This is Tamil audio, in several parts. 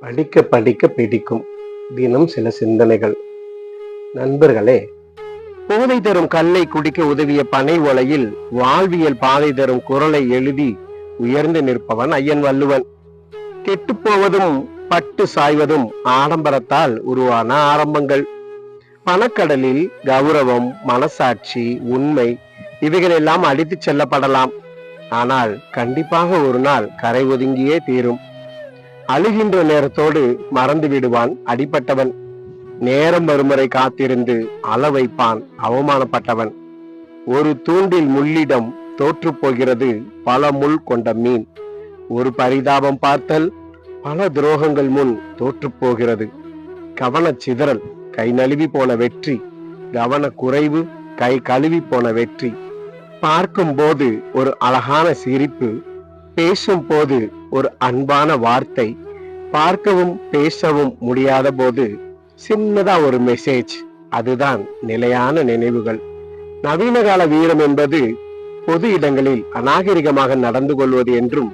படிக்க படிக்க பிடிக்கும். தினம் சில சிந்தனைகள். நண்பர்களே போதை தரும் கல்லை குடிக்க உதவிய பனை ஓலையில் வாழ்வியல் பாதை தரும் குரலை எழுதி உயர்ந்து நிற்பவன் ஐயன் வள்ளுவன். கெட்டுப்போவதும் பட்டு சாய்வதும் ஆடம்பரத்தால் உருவான ஆரம்பங்கள். பணக்கடலில் கௌரவம் மனசாட்சி உண்மை இவைகளெல்லாம் அடித்துச் செல்லப்படலாம். ஆனால் கண்டிப்பாக ஒரு நாள் கரை ஒதுங்கியே தீரும். அழுகின்ற நேரத்தோடு மறந்து விடுவான் அடிப்பட்டவன் நேரம் வருமுறை காத்திருந்து அள வைப்பான் அவமானப்பட்டவன். ஒரு தூண்டில் முள்ளிடம் தோற்று போகிறது பல முள் கொண்ட மீன். ஒரு பரிதாபம் பார்த்தல் பல துரோகங்கள் முன் தோற்று போகிறது. கவனச் சிதறல் கை நழுவி போன வெற்றி. கவன குறைவு கை கழுவி போன வெற்றி. பார்க்கும்போது ஒரு அழகான சிரிப்பு பேசும் போது ஒரு அன்பான வார்த்தை பார்க்கவும் பேசவும் முடியாத போது சின்னதா ஒரு மெசேஜ் அதுதான் நிலையான நினைவுகள். நவீன கால வீரம் என்பது பொது இடங்களில் அநாகரிகமாக நடந்து கொள்வது என்றும்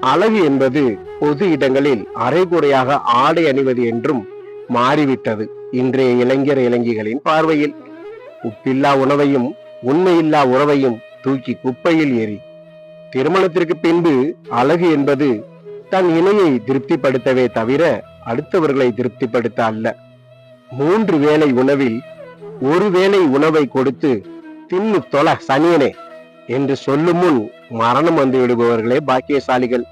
அழகு என்பது பொது இடங்களில் அரைகுறையாக ஆடை அணிவது என்றும் மாறிவிட்டது இன்றைய இளைஞர் இளைஞர்களின் பார்வையில். உப்பில்லா உணவையும் உண்மையில்லா உறவையும் தூக்கி குப்பையில் ஏறி திருமணத்திற்கு பின்பு அழகு என்பது தன் இணையை திருப்திப்படுத்தவே தவிர அடுத்தவர்களை திருப்திப்படுத்த அல்ல. மூன்று வேளை உணவில் ஒரு வேளை உணவை கொடுத்து தின்னு தொல சனியனே என்று சொல்லும் முன் மரணம் வந்து விடுபவர்களே பாக்கியசாலிகள்.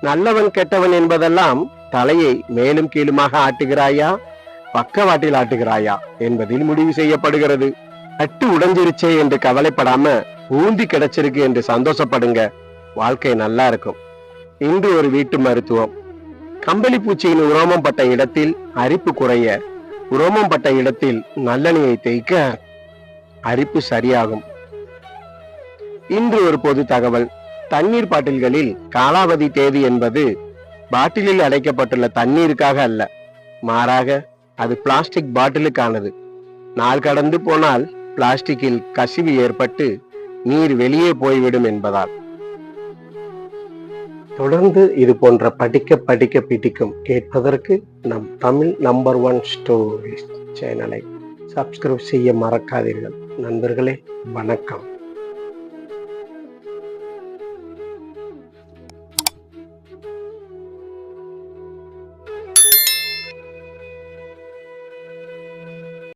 நல்லவன் கெட்டவன் என்பதெல்லாம் தலையை மேலும் கீழுமாக ஆட்டுகிறாயா? பக்கவாட்டில் ஆட்டுகிறாயா? என்பதில் முடிவு செய்யப்படுகிறது. அட்டு உடைஞ்சிருச்சே என்று கவலைப்படாம ஊந்தி கிடைச்சிருக்கு என்று சந்தோஷப்படுங்க. வாழ்க்கை நல்லா இருக்கும். இன்று ஒரு வீட்டு மருத்துவம். கம்பளி பூச்சியின் உரோமம் பட்ட இடத்தில் அரிப்பு குறைய உரோமம் பட்ட இடத்தில் நல்லெண்ணெயை தேய்க்க அரிப்பு சரியாகும். இன்று ஒரு பொது தகவல். தண்ணீர் பாட்டில்களில் காலாவதி தேதி என்பது பாட்டிலில் அடைக்கப்பட்டுள்ள தண்ணீருக்காக அல்ல. மாறாக அது பிளாஸ்டிக் பாட்டிலுக்கானது. நாள் கடந்து போனால் பிளாஸ்டிக்கில் கசிவு ஏற்பட்டு நீர் வெளியே போய்விடும் என்பதால். தொடர்ந்து இது போன்ற படிக்க படிக்க பிடிக்கும் கேட்பதற்கு நம் தமிழ் நம்பர் ஒன் ஸ்டோரிஸ் சேனலை சப்ஸ்கிரைப் செய்ய மறக்காதீர்கள். நண்பர்களே வணக்கம்.